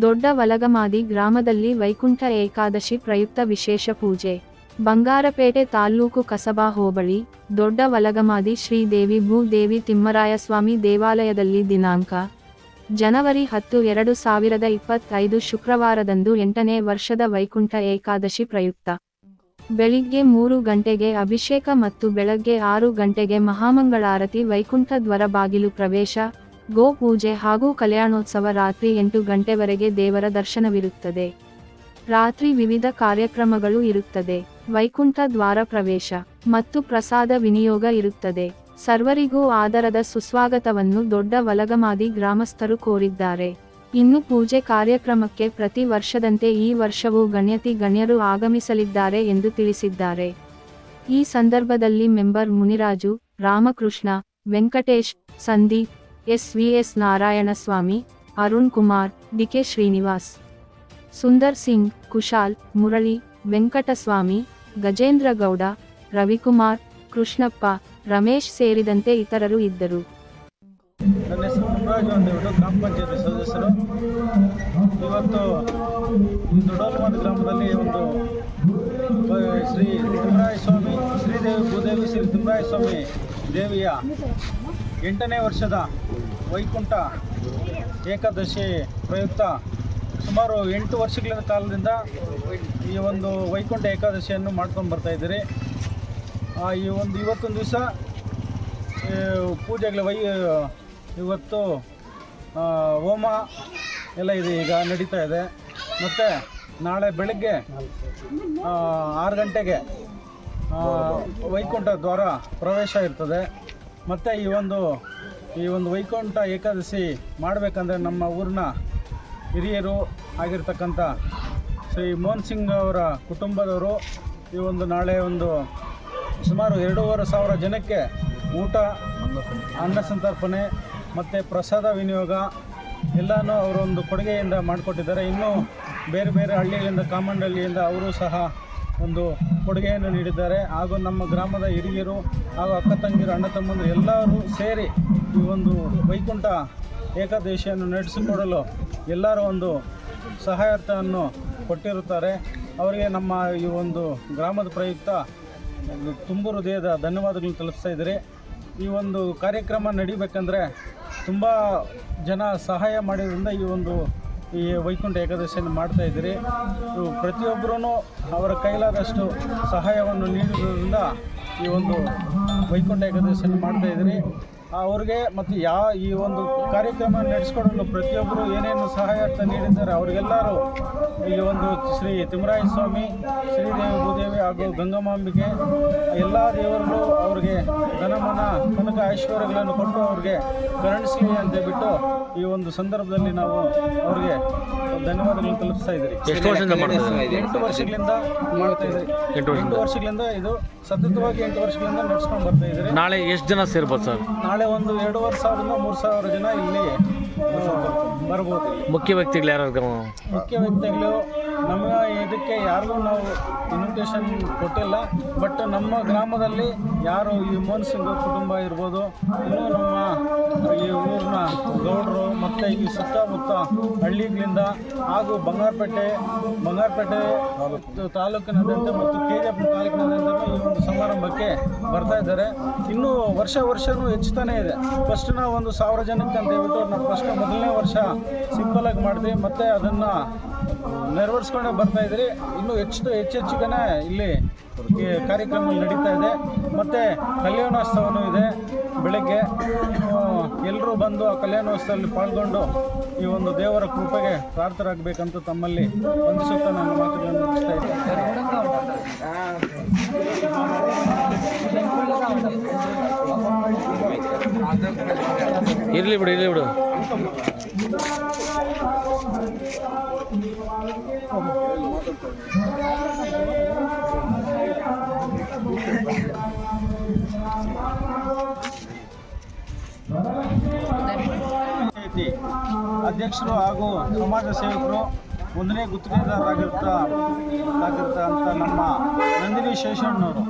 ದೊಡ್ಡ ವಲಗಮಾದಿ ಗ್ರಾಮದಲ್ಲಿ ವೈಕುಂಠ ಏಕಾದಶಿ ಪ್ರಯುಕ್ತ ವಿಶೇಷ ಪೂಜೆ. ಬಂಗಾರಪೇಟೆ ತಾಲ್ಲೂಕು ಕಸಬಾ ಹೋಬಳಿ, ದೊಡ್ಡ ವಲಗಮಾದಿ ಶ್ರೀದೇವಿ ಭೂದೇವಿ ತಿಮ್ಮರಾಯಸ್ವಾಮಿ ದೇವಾಲಯದಲ್ಲಿ ದಿನಾಂಕ. ಜನವರಿ ಹತ್ತು ಎರಡು ಸಾವಿರದ ಇಪ್ಪತ್ತೈದು ಶುಕ್ರವಾರದಂದು ಎಂಟನೇ ವರ್ಷದ ವೈಕುಂಠ ಏಕಾದಶಿ ಪ್ರಯುಕ್ತ. ಬೆಳಿಗ್ಗೆ ಮೂರು ಗಂಟೆಗೆ ಅಭಿಷೇಕ ಮತ್ತು ಬೆಳಗ್ಗೆ ಆರು ಗಂಟೆಗೆ ಮಹಾಮಂಗಳಾರತಿ ವೈಕುಂಠ ದ್ವರ ಬಾಗಿಲು ಪ್ರವೇಶ ಗೋ ಪೂಜೆ ಹಾಗೂ ಕಲ್ಯಾಣೋತ್ಸವ ರಾತ್ರಿ ಎಂಟು ಗಂಟೆವರೆಗೆ ದೇವರ ದರ್ಶನವಿರುತ್ತದೆ. ರಾತ್ರಿ ವಿವಿಧ ಕಾರ್ಯಕ್ರಮಗಳು ಇರುತ್ತದೆ. ವೈಕುಂಠ ದ್ವಾರ ಪ್ರವೇಶ ಮತ್ತು ಪ್ರಸಾದ ವಿನಿಯೋಗ ಇರುತ್ತದೆ. ಸರ್ವರಿಗೂ ಆದರದ ಸುಸ್ವಾಗತವನ್ನು ದೊಡ್ಡ ವಲಗಮಾದಿ ಗ್ರಾಮಸ್ಥರು ಕೋರಿದ್ದಾರೆ. ಇನ್ನು ಪೂಜೆ ಕಾರ್ಯಕ್ರಮಕ್ಕೆ ಪ್ರತಿ ವರ್ಷದಂತೆ ಈ ವರ್ಷವೂ ಗಣ್ಯತಿ ಗಣ್ಯರು ಆಗಮಿಸಲಿದ್ದಾರೆ ಎಂದು ತಿಳಿಸಿದ್ದಾರೆ. ಈ ಸಂದರ್ಭದಲ್ಲಿ member Muniraju, Ramakrishna, Venkatesh, Sandeep S V S Narayanaswamy, Arun Kumar DK Srinivas. Sundar Singh, Kushal, Murali, Venkataswamy, Gajendra Gowda, Ravikumar, Krishnappa, Ramesh ಸೇರಿದಂತೆ ಇತರರು ಇದ್ದರು. ನನ್ನ ಹೆಸರು ಗ್ರಾಮ ಪಂಚಾಯತಿ ಸದಸ್ಯರು. ಇವತ್ತು ಈ ದೊಡ್ಡಲ್ವಾದ ಗ್ರಾಮದಲ್ಲಿ ಒಂದು ಶ್ರೀ ತಿಮ್ಮರಾಯ ಸ್ವಾಮಿ ಶ್ರೀದೇವಿ, ಭೂದೇವಿ ಶ್ರೀ ತಿಮ್ಮರಾಯ ಸ್ವಾಮಿ ದೇವಿಯ ಎಂಟನೇ ವರ್ಷದ ವೈಕುಂಠ ಏಕಾದಶಿ ಪ್ರಯುಕ್ತ ಸುಮಾರು ಎಂಟು ವರ್ಷಗಳ ಕಾಲದಿಂದ ಈ ಒಂದು ವೈಕುಂಠ ಏಕಾದಶಿಯನ್ನು ಮಾಡ್ಕೊಂಡು ಬರ್ತಾ ಇದ್ದೀರಿ. ಈ ಒಂದು ಇವತ್ತೊಂದು ದಿವಸ ಪೂಜೆಗಳ ವೈ, ಇವತ್ತು ಹೋಮ ಎಲ್ಲ ಇದೆ, ಈಗ ನಡೀತಾ ಇದೆ. ಮತ್ತು ನಾಳೆ ಬೆಳಗ್ಗೆ ಆರು ಗಂಟೆಗೆ ವೈಕುಂಠ ದ್ವಾರ ಪ್ರವೇಶ ಇರ್ತದೆ. ಮತ್ತು ಈ ಒಂದು ಈ ಒಂದು ವೈಕುಂಠ ಏಕಾದಶಿ ಮಾಡಬೇಕಂದ್ರೆ ನಮ್ಮ ಊರಿನ ಹಿರಿಯರು ಆಗಿರ್ತಕ್ಕಂಥ ಶ್ರೀ ಮೋಹನ್ ಸಿಂಗ್ ಅವರ ಕುಟುಂಬದವರು ಈ ಒಂದು ನಾಳೆ ಒಂದು ಸುಮಾರು ಎರಡೂವರೆ ಸಾವಿರ ಜನಕ್ಕೆ ಊಟ, ಅನ್ನ ಸಂತರ್ಪಣೆ ಮತ್ತು ಪ್ರಸಾದ ವಿನಿಯೋಗ ಎಲ್ಲನೂ ಅವರೊಂದು ಕೊಡುಗೆಯಿಂದ ಮಾಡಿಕೊಟ್ಟಿದ್ದಾರೆ. ಇನ್ನೂ ಬೇರೆ ಬೇರೆ ಹಳ್ಳಿಗಳಿಂದ, ಕಾಮಂಡಳ್ಳಿಯಿಂದ ಅವರು ಸಹ ಒಂದು ಕೊಡುಗೆಯನ್ನು ನೀಡಿದ್ದಾರೆ. ಹಾಗೂ ನಮ್ಮ ಗ್ರಾಮದ ಹಿರಿಯರು ಹಾಗೂ ಅಕ್ಕ ತಂಗಿರು ಅಣ್ಣ ತಮ್ಮಂದಿರು ಎಲ್ಲರೂ ಸೇರಿ ಈ ಒಂದು ವೈಕುಂಠ ಏಕಾದಶಿಯನ್ನು ನಡೆಸಿಕೊಡಲು ಎಲ್ಲರೂ ಒಂದು ಸಹಾಯಾರ್ಥವನ್ನು ಕೊಟ್ಟಿರುತ್ತಾರೆ. ಅವರಿಗೆ ನಮ್ಮ ಈ ಒಂದು ಗ್ರಾಮದ ಪ್ರಯುಕ್ತ ತುಂಬ ಹೃದಯದ ಧನ್ಯವಾದಗಳನ್ನು ತಲುಪಿಸ್ತಾ ಇದ್ದೀರಿ. ಈ ಒಂದು ಕಾರ್ಯಕ್ರಮ ನಡಿಬೇಕಂದ್ರೆ ತುಂಬ ಜನ ಸಹಾಯ ಮಾಡಿದ್ರಿಂದ ಈ ಒಂದು ಈ ವೈಕುಂಠ ಏಕಾದಶಿಯನ್ನು ಮಾಡ್ತಾ ಇದ್ದೀರಿ. ಪ್ರತಿಯೊಬ್ಬರೂ ಅವರ ಕೈಲಾದಷ್ಟು ಸಹಾಯವನ್ನು ನೀಡಿರೋದ್ರಿಂದ ಈ ಒಂದು ವೈಕುಂಠ ಏಕಾದಶಿಯನ್ನು ಮಾಡ್ತಾ ಇದ್ದೀರಿ. ಅವ್ರಿಗೆ ಮತ್ತು ಯಾವ ಈ ಒಂದು ಕಾರ್ಯಕ್ರಮ ನಡೆಸ್ಕೊಡಲು ಪ್ರತಿಯೊಬ್ಬರು ಏನೇನು ಸಹಾಯಾರ್ಥ ನೀಡಿದ್ದಾರೆ ಅವರಿಗೆಲ್ಲರೂ ಈ ಒಂದು ಶ್ರೀ ತಿಮ್ಮರಾಯ ಸ್ವಾಮಿ ಶ್ರೀದೇವಿ ಭೂದೇವಿ ಹಾಗೂ ಗಂಗಮಾಂಬಿಕೆ ಎಲ್ಲ ದೇವರುಗಳು ಅವ್ರಿಗೆ ಧನಮನ ಕನಕ ಐಶ್ವರ್ಯಗಳನ್ನು ಕೊಟ್ಟು ಅವ್ರಿಗೆ ಕರುಣಿಸಲಿ ಅಂತ ಬಿಟ್ಟು ಈ ಒಂದು ಸಂದರ್ಭದಲ್ಲಿ ನಾವು ಅವ್ರಿಗೆ ಧನ್ಯವಾದಗಳನ್ನು ತಲುಪಿಸ್ತಾ ಇದ್ದೀರಿ. ಎಂಟು ವರ್ಷಗಳಿಂದ ಮಾಡ್ತಾ ಇದ್ದೀರಿ. ಎಂಟು ವರ್ಷಗಳಿಂದ ಇದು ಸತತವಾಗಿ ಎಂಟು ವರ್ಷಗಳಿಂದ ನಡೆಸ್ಕೊಂಡು ಬರ್ತಾ ಇದ್ದೀರಿ. ನಾಳೆ ಎಷ್ಟು ಜನ ಸೇರ್ಬೋದು ಸರ್? ನಾಳೆ ಒಂದು ಎರಡೂವರೆ ಸಾವಿರದಿಂದ ಮೂರು ಸಾವಿರ ಜನ ಇಲ್ಲಿ ಬರ್ಬೋದು. ಮುಖ್ಯ ವ್ಯಕ್ತಿಗಳು ಯಾರು? ಮುಖ್ಯ ವ್ಯಕ್ತಿಗಳು ನಮ್ಮ ಇದಕ್ಕೆ ಯಾರಿಗೂ ನಾವು ಇನ್ವಿಟೇಷನ್ ಕೊಟ್ಟಿಲ್ಲ. ಬಟ್ ನಮ್ಮ ಗ್ರಾಮದಲ್ಲಿ ಯಾರು ಈ ಮೋಹನ್ ಸಿಂಗ್ ಕುಟುಂಬ ಇರ್ಬೋದು, ಇನ್ನೂ ನಮ್ಮ ಈ ಊರಿನ ಗೌಡರು ಮತ್ತು ಈ ಸುತ್ತಮುತ್ತ ಹಳ್ಳಿಗಳಿಂದ ಹಾಗೂ ಬಂಗಾರಪೇಟೆ ಬಂಗಾರಪೇಟೆ ತಾಲೂಕಿನಾದ್ಯಂತ ಮತ್ತು ಕೆ ಜಿ ಎಫ್ ತಾಲೂಕಿನಾದ್ಯಂತ ಈ ಒಂದು ಸಮಾರಂಭಕ್ಕೆ ಬರ್ತಾ ಇದ್ದಾರೆ. ಇನ್ನೂ ವರ್ಷ ವರ್ಷವೂ ಹೆಚ್ಚುತ್ತಾನೇ ಇದೆ. ಫಸ್ಟ್ ನಾವು ಒಂದು ಸಾವಿರ ಜನಕ್ಕೆ ಅಂತ ಹೇಳ್ಬಿಟ್ಟು ನಾವು ಫಸ್ಟ್ ಮೊದಲನೇ ವರ್ಷ ಸಿಂಪಲ್ ಆಗಿ ಮಾಡಿದ್ವಿ. ಮತ್ತು ಅದನ್ನು ನೆರವೇರಿಸ್ಕೊಂಡೇ ಬರ್ತಾ ಇದ್ರಿ ಇನ್ನೂ ಹೆಚ್ಚು ಹೆಚ್ಚು ಹೆಚ್ಚಿಗೆ ಇಲ್ಲಿ ಕಾರ್ಯಕ್ರಮ ನಡೀತಾ ಇದೆ. ಮತ್ತು ಕಲ್ಯಾಣೋತ್ಸವನೂ ಇದೆ. ಬೆಳಗ್ಗೆ ಎಲ್ಲರೂ ಬಂದು ಆ ಕಲ್ಯಾಣೋತ್ಸವದಲ್ಲಿ ಪಾಲ್ಗೊಂಡು ಈ ಒಂದು ದೇವರ ಕೃಪೆಗೆ ಪ್ರಾರ್ಥರಾಗಬೇಕಂತ ತಮ್ಮಲ್ಲಿ ವಂದಿಸುತ್ತಾ ನನ್ನ ಮಾತುಗಳನ್ನು ಮುಗಿಸ್ತಾ ಇರಲಿ ಬಿಡು ಇರಲಿ ಬಿಡು. ಅಧ್ಯಕ್ಷರು ಹಾಗೂ ಸಮಾಜ ಸೇವಕರು ಒಂದನೇ ಗುತ್ತಿಗೆದಾರರಾಗಿರ್ತ ಅಂತ ನಮ್ಮ ನಂದಿನಿ ಶೇಷಣ್ಣವರು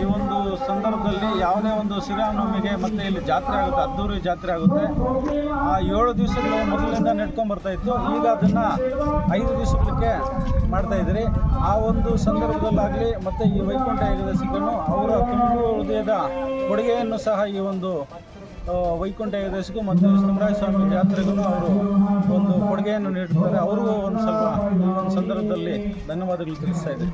ಈ ಒಂದು ಸಂದರ್ಭದಲ್ಲಿ ಯಾವುದೇ ಒಂದು ಶ್ರೀರಾಮನವಮಿಗೆ ಮತ್ತೆ ಇಲ್ಲಿ ಜಾತ್ರೆ ಆಗುತ್ತೆ, ಅದ್ದೂರಿ ಜಾತ್ರೆ ಆಗುತ್ತೆ. ಆ ಏಳು ದಿವಸಗಳು ಮೊದಲಿಂದ ಬರ್ತಾ ಇತ್ತು. ಈಗ ಅದನ್ನು ಐದು ದಿವಸಕ್ಕೆ ಮಾಡ್ತಾ ಇದ್ರಿ ಆ ಒಂದು ಸಂದರ್ಭದಲ್ಲಾಗಲಿ ಮತ್ತು ಈ ವೈಕುಂಠ ಏಕಾದಶಿಗೂ ಅವರ ತುಂಬು ಹೃದಯದ ಕೊಡುಗೆಯನ್ನು ಸಹ ಈ ಒಂದು ವೈಕುಂಠ ಏಕಾದಶಿಗೂ ಮತ್ತು ಸುಮರಾಯ ಸ್ವಾಮಿ ಜಾತ್ರೆಗೂ ಅವರು ಒಂದು ಕೊಡುಗೆಯನ್ನು ನೀಡುತ್ತಾರೆ ಅವ್ರಿಗೂ ಒಂದು ಸ್ವಲ್ಪ ಸಂದರ್ಭದಲ್ಲಿ ಧನ್ಯವಾದಗಳು ತಿಳಿಸ್ತಾ ಇದ್ದೀವಿ